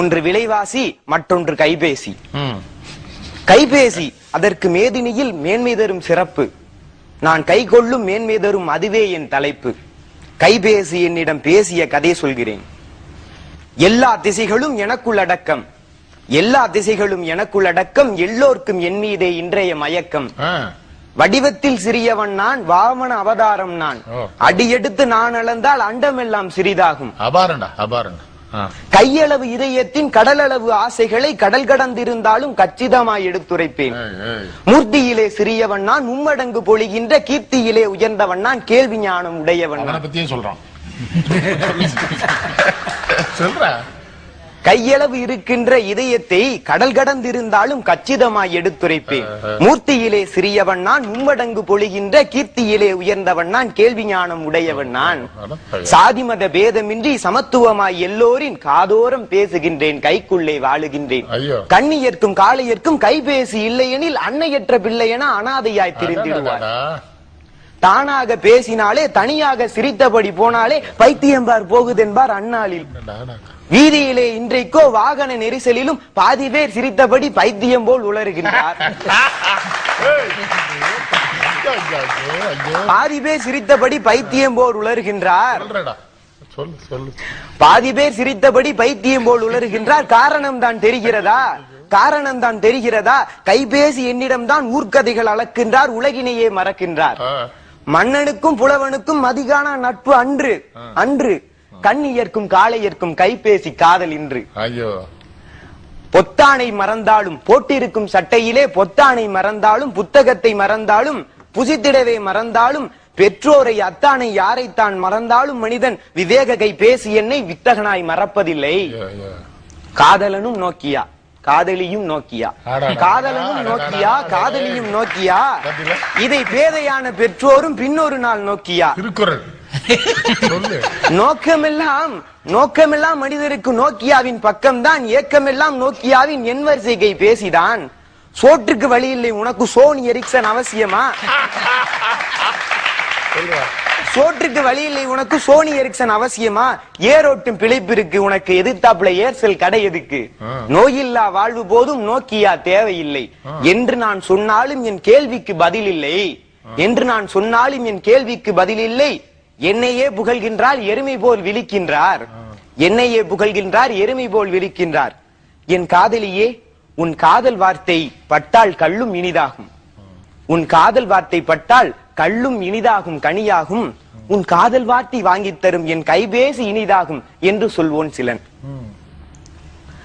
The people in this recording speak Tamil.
ஒன்று விலைவாசி மற்றொன்று கைபேசி. கைபேசி அதற்கு மேதினியில் மேன்மை தரும் சிறப்பு. நான் கைகொள்ளும் மேன்மை தரும் அதுவே என் தலைப்பு. கைபேசி என்னிடம் பேசிய கதை சொல்கிறேன். எல்லா திசைகளும் எனக்குள் அடக்கம். எல்லா திசைகளும் எனக்குள் அடக்கம். எல்லோர்க்கும் என் மீதே இன்றைய மயக்கம். வடிவத்தில் சிறியவன் நான் வாமன அவதாரம் நான். அடியெடுத்து நான் அளந்தால் அண்டமெல்லாம் சிறிதாகும். அபாரண்டா அபாரண்டா. கையளவு இதயத்தின் கடலளவு ஆசைகளை கடல் கடந்திருந்தாலும் கச்சிதமாய் எடுத்துரைப்பேன். மூர்த்தியிலே சிறியவன் நான் மும்மடங்கு பொழிகின்ற கீர்த்தியிலே உயர்ந்தவன் நான் கேள்வி ஞானம் உடையவன் பத்தியே சொல்றான். சொல்ற? கையளவு இருக்கின்ற இதயத்தை கடல் கடந்திருந்தாலும் கச்சிதமாய் எடுத்துரைப்பேன். மூர்த்தியிலே சிறியவன் நான் மும்மடங்கு பொழிகின்ற கீர்த்தியிலே உயர்ந்தவன் நான் கேள்வி ஞானம் உடையவன் நான். சாதி மத பேதமின்றி சமத்துவமாய் எல்லோரின் காதோரம் பேசுகின்றேன் கைக்குள்ளே வாழுகின்றேன். ஐயோ. கண்ணியர்க்கும் காளையர்க்கும் கைபேசி இல்லையெனில் அன்னையற்ற பிள்ளையென அனாதையாய் திரிந்திடுவார். தானாக பேசினாலே தனியாக சிரித்தபடி போனாலே பைத்தியம்பார் போகுதென்பார் அடடடா. வீதியிலே இன்றைக்கோ வாகன நெரிசலிலும் பாதி பேர் சிரித்தபடி பைத்தியம் போல் உளறுகின்றார். பாதி பேர் சிரித்தபடி பைத்தியம் போல் உளறுகின்றார். பாதி பேர் சிரித்தபடி பைத்தியம் போல் உளறுகின்றார். காரணம் தான் தெரிகிறதா? காரணம் தான் தெரிகிறதா? கைபேசி என்னிடம் தான் ஊர்க்கதைகள் அளக்கின்றார். உலகினையே மறக்கின்றார். மன்னனுக்கும் புலவனுக்கும் மதிகான நட்பு அன்று அன்று கண்ணியர்க்கும் காளையர்க்கும் கைபேசி காதல் இன்று. ஐயோ. பொத்தானை மறந்தாலும் போட்டிருக்கும் சட்டையிலே பொத்தானை மறந்தாலும் புத்தகத்தை மறந்தாலும் புசித்திடவே மறந்தாலும் பெற்றோரை அத்தானை யாரைத்தான் மறந்தாலும் மனிதன் விவேக கை பேசி என்னை வித்தகனாய் மறப்பதில்லை. காதலனும் நோக்கியா? காதலியும் நோக்கியா. காதலனும் நோக்கியா. காதலியும் நோக்கியா? இதை பேதையான பெற்றோரும் பின்னொரு நாள் நோக்கியா? நோக்கமெல்லாம் நோக்கமெல்லாம் மனிதருக்கு நோக்கியாவின் பக்கம்தான் ஏக்கமெல்லாம் நோக்கியாவின் என் வரிசைகை பேசிதான். சோற்றுக்கு வழி இல்லை உனக்கு சோனி எரிக்சன் அவசியமா? சோற்றுக்கு வழி இல்லை உனக்கு சோனி எரிக்சன் அவசியமா? ஏரோட்டும் பிழைப்பு இருக்கு உனக்கு எதிர்த்தாப்புல ஏர்செல் கடை எதுக்கு. நோயில்லா வாழ்வு போதும் நோக்கியா தேவையில்லை. என்று நான் சொன்னாலும் என் கேள்விக்கு பதில் இல்லை. என்று நான் சொன்னாலும் என் கேள்விக்கு பதில் இல்லை. என்னையே புகழ்கின்றார் எருமை போல் விழிக்கின்றார். என்னையே புகழ்கின்றார் எருமை போல் விழிக்கின்றார். என் காதலியே உன் காதல் வார்த்தை பட்டால் கள்ளும் இனிதாகும். உன் காதல் வார்த்தை பட்டால் கள்ளும் இனிதாகும் கனியாகும். உன் காதல் வார்த்தை வாங்கித் தரும் என் கைபேசி இனிதாகும் என்று சொல்வோன் சிலன்.